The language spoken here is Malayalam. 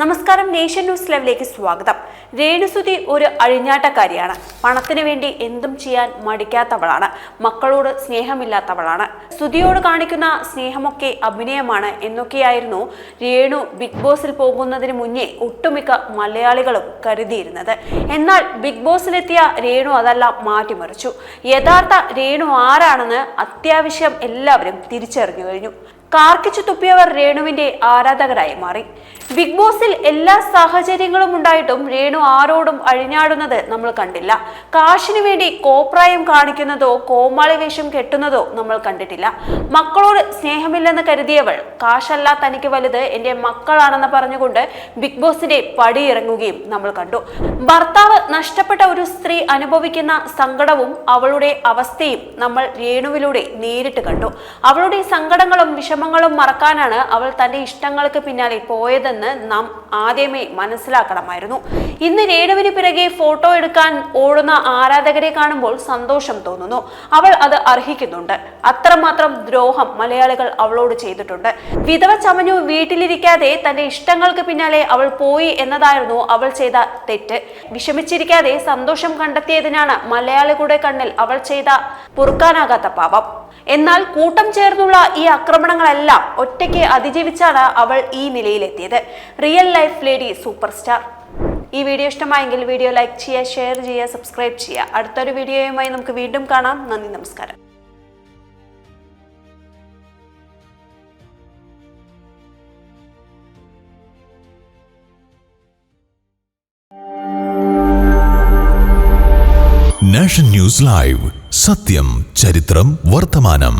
നമസ്കാരം നേഷൻ ന്യൂസ് ലൈവിലേക്ക് സ്വാഗതം. രേണുസുതി ഒരു അഴിഞ്ഞാട്ടക്കാരിയാണ്. പണത്തിന് വേണ്ടി എന്തും ചെയ്യാൻ മടിക്കാത്തവളാണ്. മക്കളോട് സ്നേഹമില്ലാത്തവളാണ്. സുതിയോട് കാണിക്കുന്ന സ്നേഹമൊക്കെ അഭിനയമാണ് എന്നൊക്കെയായിരുന്നു രേണു ബിഗ് ബോസിൽ പോകുന്നതിന് മുന്നേ ഒട്ടുമിക്ക മലയാളികളും കരുതിയിരുന്നത്. എന്നാൽ ബിഗ് ബോസിലെത്തിയ രേണു അതെല്ലാം മാറ്റിമറിച്ചു. യഥാർത്ഥ രേണു ആരാണെന്ന് അത്യാവശ്യം എല്ലാവരും തിരിച്ചറിഞ്ഞു കഴിഞ്ഞു. കാർക്കിച്ചു തുപ്പിയവർ രേണുവിന്റെ ആരാധകരായി മാറി. ബിഗ് ബോസിൽ എല്ലാ സാഹചര്യങ്ങളും ഉണ്ടായിട്ടും രേണു ആരോടും അഴിഞ്ഞാടുന്നത് നമ്മൾ കണ്ടില്ല. കാശിനു വേണ്ടി കോപ്രായം കാണിക്കുന്നതോ കോമാളി വേഷം കെട്ടുന്നതോ നമ്മൾ കണ്ടിട്ടില്ല. മക്കളോട് സ്നേഹമില്ലെന്ന് കരുതിയവൾ കാശല്ല തനിക്ക് വലുത് എന്റെ മക്കളാണെന്ന് പറഞ്ഞുകൊണ്ട് ബിഗ് ബോസിന്റെ പടിയിറങ്ങുകയും നമ്മൾ കണ്ടു. ഭർത്താവ് നഷ്ടപ്പെട്ട ഒരു സ്ത്രീ അനുഭവിക്കുന്ന സങ്കടവും അവളുടെ അവസ്ഥയും നമ്മൾ രേണുവിലൂടെ നേരിട്ട് കണ്ടു. അവളുടെ സങ്കടങ്ങളും വിഷമങ്ങളും മറക്കാനാണ് അവൾ തന്റെ ഇഷ്ടങ്ങൾക്ക് പിന്നാലെ പോയതെന്ന് നാം ആദ്യമേ മനസ്സിലാക്കണമായിരുന്നു. ഇന്ന് രേണുവിന് പിറകെ ഫോട്ടോ എടുക്കാൻ ഓടുന്ന ആരാധകരെ കാണുമ്പോൾ സന്തോഷം തോന്നുന്നു. അവൾ അത് അർഹിക്കുന്നുണ്ട്. അത്രമാത്രം ദ്രോഹം മലയാളികൾ അവളോട് ചെയ്തിട്ടുണ്ട്. വിധവ ചമഞ്ഞു വീട്ടിലിരിക്കാതെ തന്റെ ഇഷ്ടങ്ങൾക്ക് പിന്നാലെ അവൾ പോയി എന്നതായിരുന്നു അവൾ ചെയ്ത തെറ്റ്. വിഷമിച്ചിരിക്കാതെ സന്തോഷം കണ്ടെത്തിയതിനാണ് മലയാളികളുടെ കണ്ണിൽ അവൾ ചെയ്ത പൊറുക്കാനാകാത്ത പാപം. എന്നാൽ കൂട്ടം ചേർന്നുള്ള ഈ ആക്രമണങ്ങളെല്ലാം ഒറ്റയ്ക്ക് അതിജീവിച്ചാണ് അവൾ ഈ നിലയിലെത്തിയത്. Real life lady superstar ഈ വീഡിയോ ഇഷ്ടമായെങ്കിൽ വീഡിയോ ലൈക്ക് ചെയ്യുക ഷെയർ ചെയ്യുക സബ്സ്ക്രൈബ് ചെയ്യുക. അടുത്തൊരു വീഡിയോയുമായി നമുക്ക് വീണ്ടും കാണാം. നന്ദി നമസ്കാരം. നാഷൻ ന്യൂസ് ലൈവ് സത്യം ചരിത്രം വർത്തമാനം